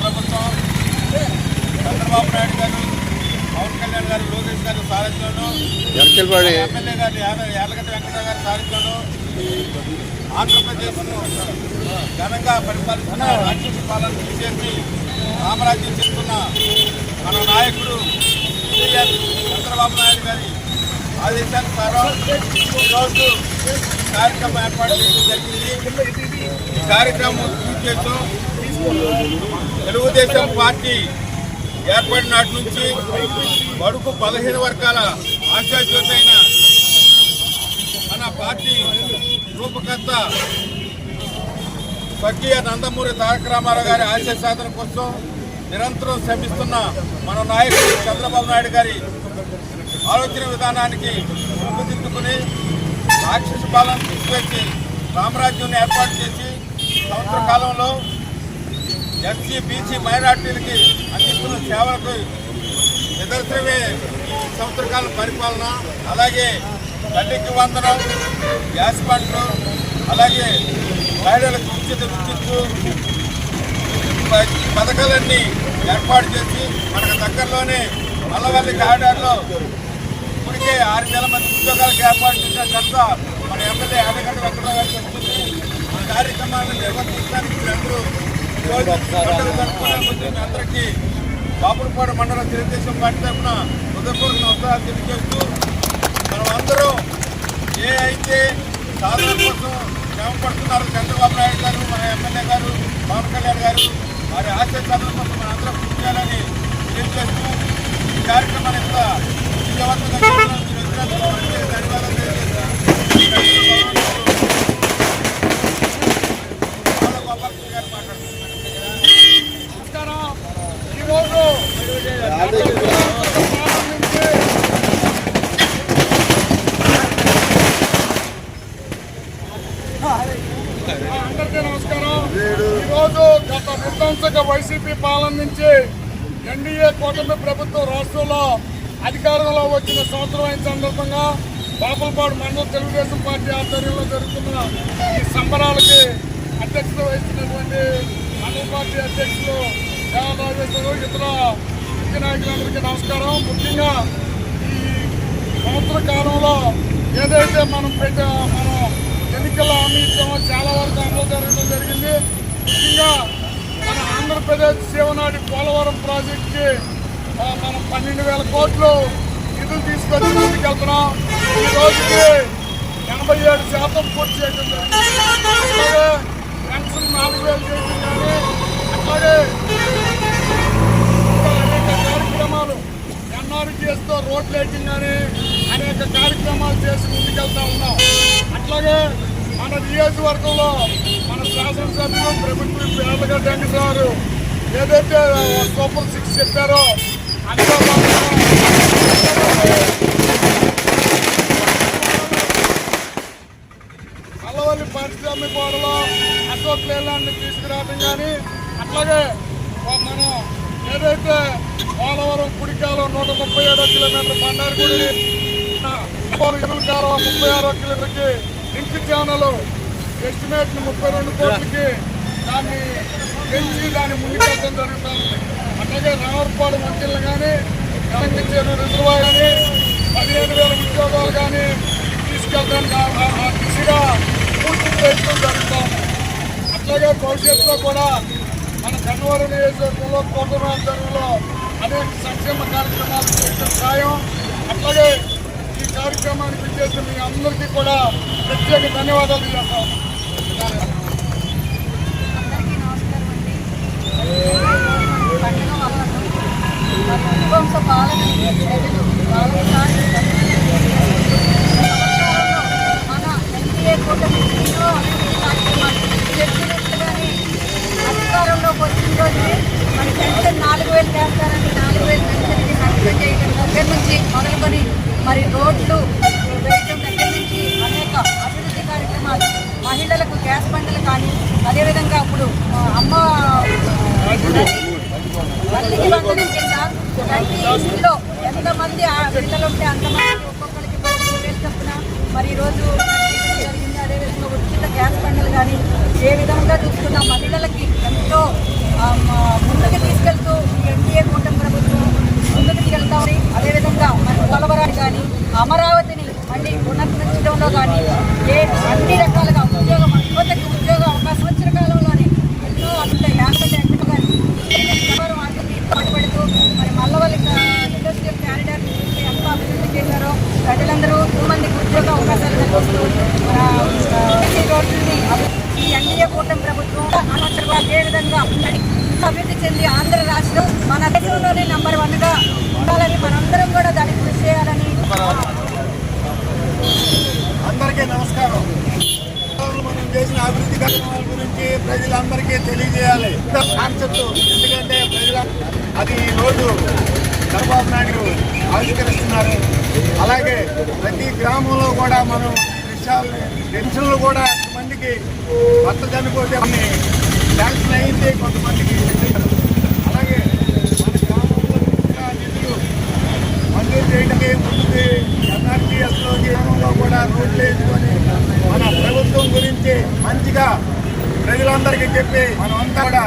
ప్రభుత్వం చంద్రబాబు నాయుడు గారు పవన్ కళ్యాణ్ గారు లోకేష్ గారు సారథ్యంలో ఎమ్మెల్యే గారు యాద- యార్లగడ్డ వెంకట గారి సారథ్యంలో ఆంధ్రప్రదేశ్ను ఘనంగా పరిపాలిస్తున్న రాక్షస పాలన చేసి సామ్రాజ్యం చేస్తున్న మన నాయకుడు చంద్రబాబు నాయుడు గారి ఆదేశానుసారం ఈరోజు కార్యక్రమం ఏర్పాటు చేయడం జరిగింది. ఈ కార్యక్రమం పూర్తి తెలుగుదేశం పార్టీ ఏర్పడిన నాటి నుంచి బడుగు బలహీన వర్గాల ఆశాజ్యోతి మన పార్టీ రూపకర్త స్వర్గీయ నందమూరి తారక రామారావు గారి ఆశయ సాధన కోసం నిరంతరం శ్రమిస్తున్న మన నాయకుడు చంద్రబాబు నాయుడు గారి ఆలోచన విధానానికి రూపుదిద్దుకుని రాక్షస పాలన తీసుకొచ్చి సామ్రాజ్యాన్ని ఏర్పాటు చేసి సంవత్సర కాలంలో ఎస్సీ బీసీ మైనార్టీలకి అందిస్తున్న సేవలకు నిదర్శనమే ఈ సంవత్సర కాలం పరిపాలన అలాగే తల్లికి వందనం గ్యాస్ బండ్లు అలాగే మహిళలకు ఉచిత విద్యుత్తు పథకాలన్నీ ఏర్పాటు చేసి మనకు దగ్గరలోనే మల్లవల్లి కారిడార్లో ఇప్పటికే ఆరు నెలల మంది ఉద్యోగాలకు ఏర్పాటు చేసిన మన ఎమ్మెల్యే యాదగడ్డ వెంకటరావు గారికి వస్తుంది ఈ కార్యక్రమాలను నిర్వర్తించడానికి మీరందరూ అందరికీ బాపులపాడు మండలం తెలుగుదేశం పార్టీ తరఫున హృదయపూర్వక నమస్కారాలు తెలియజేస్తూ మనం అందరం ఏ అయితే సాధన కోసం శ్రమ పడుతున్నారు చంద్రబాబు నాయుడు గారు మన ఎమ్మెల్యే గారు పవన్ కళ్యాణ్ గారు వారి ఆశయ సాధన కోసం మన అందరం కృషి చేయాలని తెలియజేస్తూ ఈ కార్యక్రమాన్ని ఇంత నమస్కారం. అందరికీ నమస్కారం ఈరోజు గత విధ్వంసక వైసీపీ పాలన నుంచి ఎన్డీఏ కూటమి ప్రభుత్వం రాష్ట్రంలో అధికారంలో వచ్చిన సంవత్సరం అయిన సందర్భంగా బాపులపాడు మండల తెలుగుదేశం పార్టీ ఆధ్వర్యంలో జరుగుతున్న ఈ సంబరాలకి అధ్యక్షత వహిస్తున్నటువంటి మండల పార్టీ అధ్యక్షులు దేవరాజేశ్వరు ఇతర ముఖ్య నాయకులందరికీ నమస్కారం. ముఖ్యంగా ఈ సంవత్సర కాలంలో ఏదైతే మనం పెట్ట మనం ఎన్నికల్లో హామీ ఇచ్చామో చాలా వరకు అమలు జరగడం జరిగింది. ముఖ్యంగా మన ఆంధ్రప్రదేశ్ శివనాడి పోలవరం ప్రాజెక్టుకి మనం పన్నెండు వేల కోట్లు నిధులు తీసుకొని ముందుకెళ్తున్నాం ఈ రోజుకి ఎనభై ఏడు శాతం పూర్తి చేయడం అలాగే పెన్షన్ నాలుగు వేలు చేయడం కానీ అట్లాగే అనేక కార్యక్రమాలు ఎన్ఆర్జీఎస్తో రోడ్ లైటింగ్ కానీ అనేక కార్యక్రమాలు చేసి ముందుకెళ్తా ఉన్నాం. అట్లాగే మన నియోజకవర్గంలో మన శాసనసభ్యులు ప్రభుత్వ పేదగా వెంకటరావు ఏదైతే సూపర్ సిక్స్ చెప్పారో అందులో అల్లవల్లి పారిశ్రామిక వాడలో అశోక్ లేలాన్ని తీసుకురావడం కానీ అట్లాగే మనం ఏదైతే పోలవరం కుడికాలం నూట ముప్పై ఏడో కిలోమీటర్ బండారుగుడి ఇరువుల కాలం ముప్పై ఆరో కిలోమీటర్కి లింక్ ఛానల్ ఎస్టిమేట్ ముప్పై రెండు కోట్లకి దాన్ని పెంచి దాన్ని ముందుకెళ్ళడం జరుగుతుంది అట్లాగే రావర్పాడు మంచిలు కానీ తెలంగాణ రిజర్వాయర్ కానీ పదిహేను వేల ఉద్యోగాలు కానీ తీసుకెళ్ళడానికి దిశగా పూర్తి ప్రయత్నం జరుగుతాము అట్లాగే భవిష్యత్తులో కూడా మన గన్నవరం నియోజకవర్గంలో కోటమ ఆధ్వర్యంలో అనేక సంక్షేమ కార్యక్రమాలు చేయడం ఖాయం. అట్లాగే ఈ కార్యక్రమానికి చేసిన మీ అందరికీ కూడా ప్రత్యేక ధన్యవాదాలు చేస్తాం మరి రోడ్లు వేయడం దగ్గర నుంచి అనేక అభివృద్ధి కార్యక్రమాలు మహిళలకు గ్యాస్ బండలు కానీ అదేవిధంగా అప్పుడు అమ్మ కింద ఇంట్లో ఎంతమంది ఆ పిల్లలు ఉంటే అంతమంది ఒక్కొక్కరికి చెప్పిన మరి ఈరోజు జరిగింది. అదేవిధంగా ఉచిత గ్యాస్ బండలు కానీ ఏ విధంగా చూసుకున్న మహిళలకి ఎంతో ముందుకు తీసుకెళ్తూ ఎన్డీఏ కూటమి ప్రభుత్వం ముందుకు తీసుకెళ్తా ఉంది. అదేవిధంగా మరి అమరావతిని మళ్ళీ పునర్మించడంలో కానీ ఏ అన్ని రకాలుగా ఉద్యోగం యువతకి ఉద్యోగ అవకాశం వచ్చిన కాలంలోనే ఎన్నో అట్లా యాభై ఎక్కడ కానీ ఎవరు వాటిని పట్టుబడుతూ మరి మల్లవల్లి ఇండస్ట్రియల్ క్యారిడర్ ఎంత అభివృద్ధి చేశారో ప్రజలందరూ ఎక్కువ మందికి ఉద్యోగ అవకాశాలు కల్పిస్తూ ఈ రోడ్లని ఈ ఎన్డీఏ కూటమి ప్రభుత్వం అనవసరంగా ఏ విధంగా అభివృద్ధి చెంది ఆంధ్ర రాష్ట్రం మన దేశంలోనే నంబర్ వన్గా ఉండాలని మనందరం కూడా దానికి అందరికీ నమస్కారం. మనం చేసిన అభివృద్ధి కార్యక్రమాల గురించి ప్రజలందరికీ తెలియజేయాలి. కాన్సెప్ట్ ఎందుకంటే ప్రజల అది ఈరోజు చంద్రబాబు నాయుడు ఆవిష్కరిస్తున్నారు. అలాగే ప్రతి గ్రామంలో కూడా మనం విషయాలు పెన్షన్లు కూడా కొంతమందికి భర్త చనిపోతే కొన్ని శాంక్షన్ అయింది కొంతమందికి అలాగే మన గ్రామంలో ఇంకా నిధులు మంజూరు చేయడానికి ముందుకి ఎన్ఆర్టీఎస్లో గ్రామంలో కూడా రోడ్లు వేసుకొని మన ప్రభుత్వం గురించి మంచిగా ప్రజలందరికీ చెప్పి మనం అంతా కూడా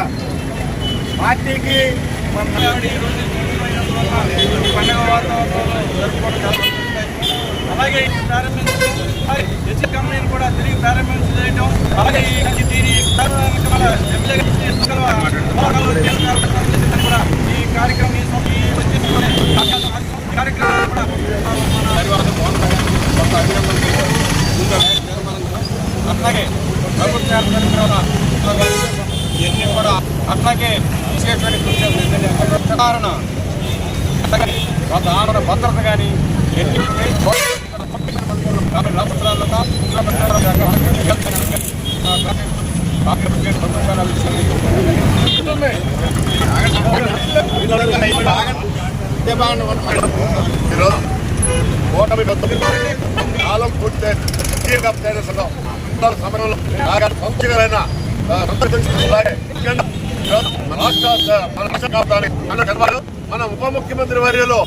పార్టీకి మన పండుగ వాతావరణంలో జరుపుకోవడం అలాగే ప్రారంభించడం కంపెనీని కూడా తిరిగి ప్రారంభించడం అలాగే దీని ప్రారంభానికి కూడా ఈ కార్యక్రమం ఈ సం- ఈ వచ్చేసి కార్యక్రమం కూడా అట్లాగే ప్రభుత్వ ఏర్పడిన తర్వాత ఇవన్నీ కూడా అట్లాగే విశేషమైన కృషి కారణ కొంత భద్రత కానీ ఎన్ని ఈరోజు ఓటమి కాలం పూర్తి సుదీర్ఘ ప్రదేశంలో అందరు సమయంలో సంతృప్తి మన రాష్ట్ర మన ఉప ముఖ్యమంత్రి వర్యులు